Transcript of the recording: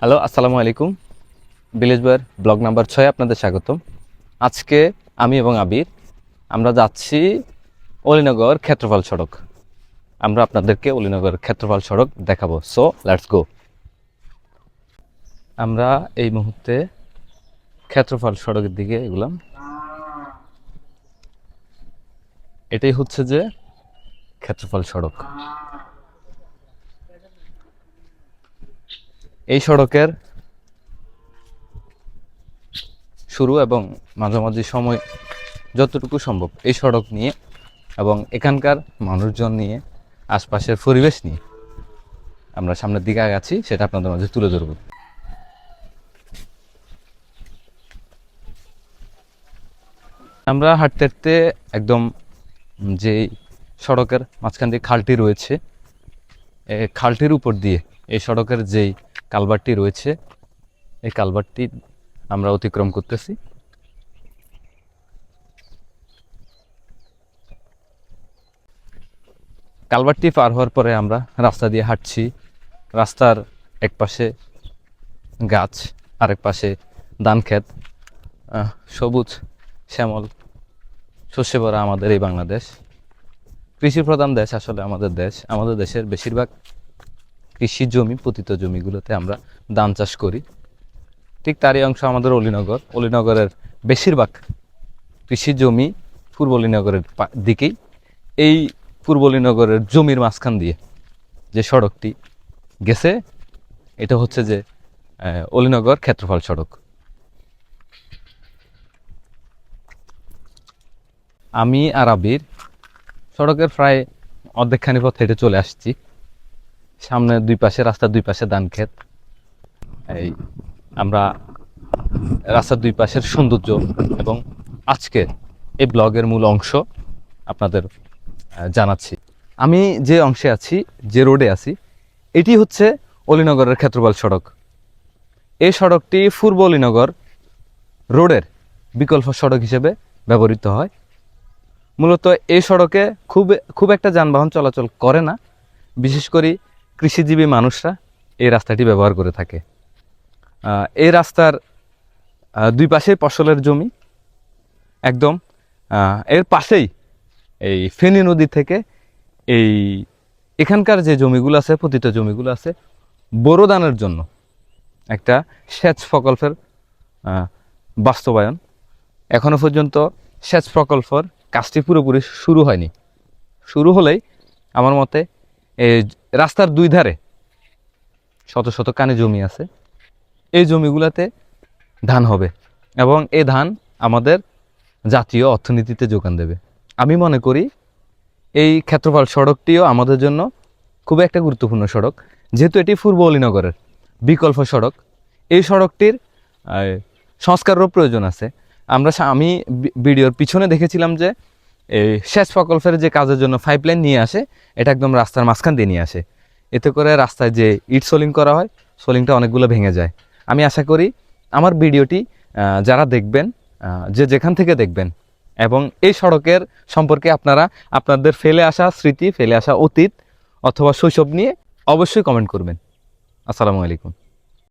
Hello, আসসালামু আলাইকুম। Village বয়ের ব্লগ নাম্বার ছয় আপনাদের স্বাগতম। আজকে আমি এবং আবির, আমরা যাচ্ছি অলিনগর ক্ষেত্রফল সড়ক। আমরা আপনাদেরকে অলিনগর ক্ষেত্রফল সড়ক দেখাবো। সো লেটস গো আমরা এই মুহূর্তে ক্ষেত্রফল সড়কের দিকে এগুলাম। এটাই হচ্ছে যে ক্ষেত্রফল সড়ক। এই সড়কের শুরু এবং মাঝামাঝি সময় যতটুকু সম্ভব এই সড়ক নিয়ে এবং এখানকার মানুষজন নিয়ে, আশপাশের পরিবেশ নিয়ে। আমরা সামনের দিকে আগাচ্ছি, সেটা আপনাদের মাঝে তুলে ধরব। আমরা হাঁটতে হাঁটতে একদম যে সড়কের মাঝখান দিয়ে খালটি রয়েছে খালটির উপর দিয়ে, এই সড়কের যেই কালভারটি রয়েছে। এই কালভারটি আমরা অতিক্রম করতেছি। কালভারটি পার হওয়ার পরে আমরা রাস্তা দিয়ে হাঁটছি। রাস্তার এক পাশে গাছ, আরেক পাশে ধান ক্ষেত। সবুজ, শ্যামল, শস্যে ভরা আমাদের এই বাংলাদেশ। কৃষি প্রধান দেশ আসলে আমাদের দেশ। আমাদের দেশের বেশিরভাগ কৃষি জমি, পতিত জমিগুলোতে আমরা ধান চাষ করি। ঠিক তারই অংশ আমাদের অলিনগর। অলিনগরের বেশিরভাগ কৃষি জমি পূর্ব অলিনগরের দিকেই। এই পূর্ব অলিনগরের জমির মাঝখান দিয়ে যে সড়কটি গেছে, এটা হচ্ছে যে অলিনগর ক্ষেত্রফল সড়ক। আমি আর আবির সড়কের প্রায় অর্ধেকখানি পথ হেঁটে চলে আসছি। সামনে দুই পাশে, রাস্তার দুই পাশে ধান ক্ষেত। এই আমরা রাস্তার দুই পাশের সৌন্দর্য এবং আজকের এই ব্লগের মূল অংশ আপনাদের জানাচ্ছি। আমি যে অংশে আছি, যে রোডে আছি, এটি হচ্ছে অলিনগরের ক্ষেত্রপাল সড়ক। এই সড়কটি পূর্ব অলিনগর রোডের বিকল্প সড়ক হিসেবে ব্যবহৃত হয়। মূলত এই সড়কে খুব খুব একটা যানবাহন চলাচল করে না। বিশেষ করে কৃষিজীবী মানুষরা এই রাস্তাটি ব্যবহার করে থাকে। এই রাস্তার দুই পাশে ফসলের জমি, একদম এর পাশেই এই ফেনী নদী থেকে এই এখানকার যে জমিগুলো আছে, পতিত জমিগুলো আছে বোরো ধানের জন্য একটা সেচ প্রকল্পের বাস্তবায়ন। এখনও পর্যন্ত সেচ প্রকল্পর কাজটি পুরোপুরি শুরু হয়নি। শুরু হলেই আমার মতে রাস্তার দুই ধারে শত শত কানে জমি আছে। এই জমিগুলোতে ধান হবে এবং এই ধান আমাদের জাতীয় অর্থনীতিতে যোগান দেবে। আমি মনে করি এই ক্ষেত্রফল সড়কটিও আমাদের জন্য খুব একটা গুরুত্বপূর্ণ সড়ক। যেহেতু এটি পূর্ব অলিনগরের বিকল্প সড়ক, এই সড়কটির সংস্কারেরও প্রয়োজন আছে। আমরা আমি ভিডিওর পিছনে দেখেছিলাম যে এই সেচ প্রকল্পের যে কাজের জন্য পাইপলাইন নিয়ে আসে, এটা একদম রাস্তার মাঝখান দিয়ে নিয়ে আসে। এতে করে রাস্তায় যে ইট সোলিং করা হয়, সোলিংটা অনেকগুলো ভেঙে যায়। আমি আশা করি আমার ভিডিওটি যারা দেখবেন যে যেখান থেকে দেখবেন এবং এই সড়কের সম্পর্কে আপনারা আপনাদের ফেলে আসা স্মৃতি, ফেলে আসা অতীত অথবা শৈশব নিয়ে অবশ্যই কমেন্ট করবেন। আসসালামু আলাইকুম।